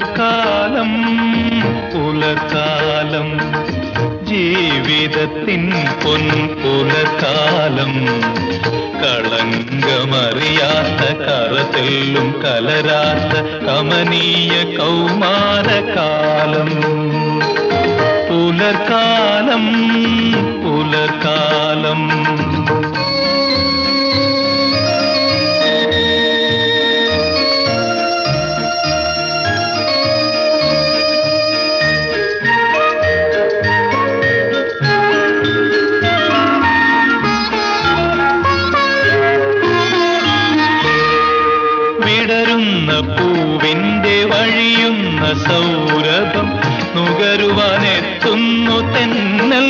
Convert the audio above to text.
പുലർക്കാലം പുലർക്കാലം ജീവിതത്തിൻ പൊൻ പുലർക്കാലം. കളങ്കമറിയാത്ത കറതെല്ലും കലരാത്ത കമനീയ കൗമാരകാലം. പുലർക്കാലം പുലർക്കാലം വിടരുന്ന പൂവിന്റെ വഴിയുന്ന സൗരഭം നുകരുവാനെത്തുന്നു തെന്നൽ.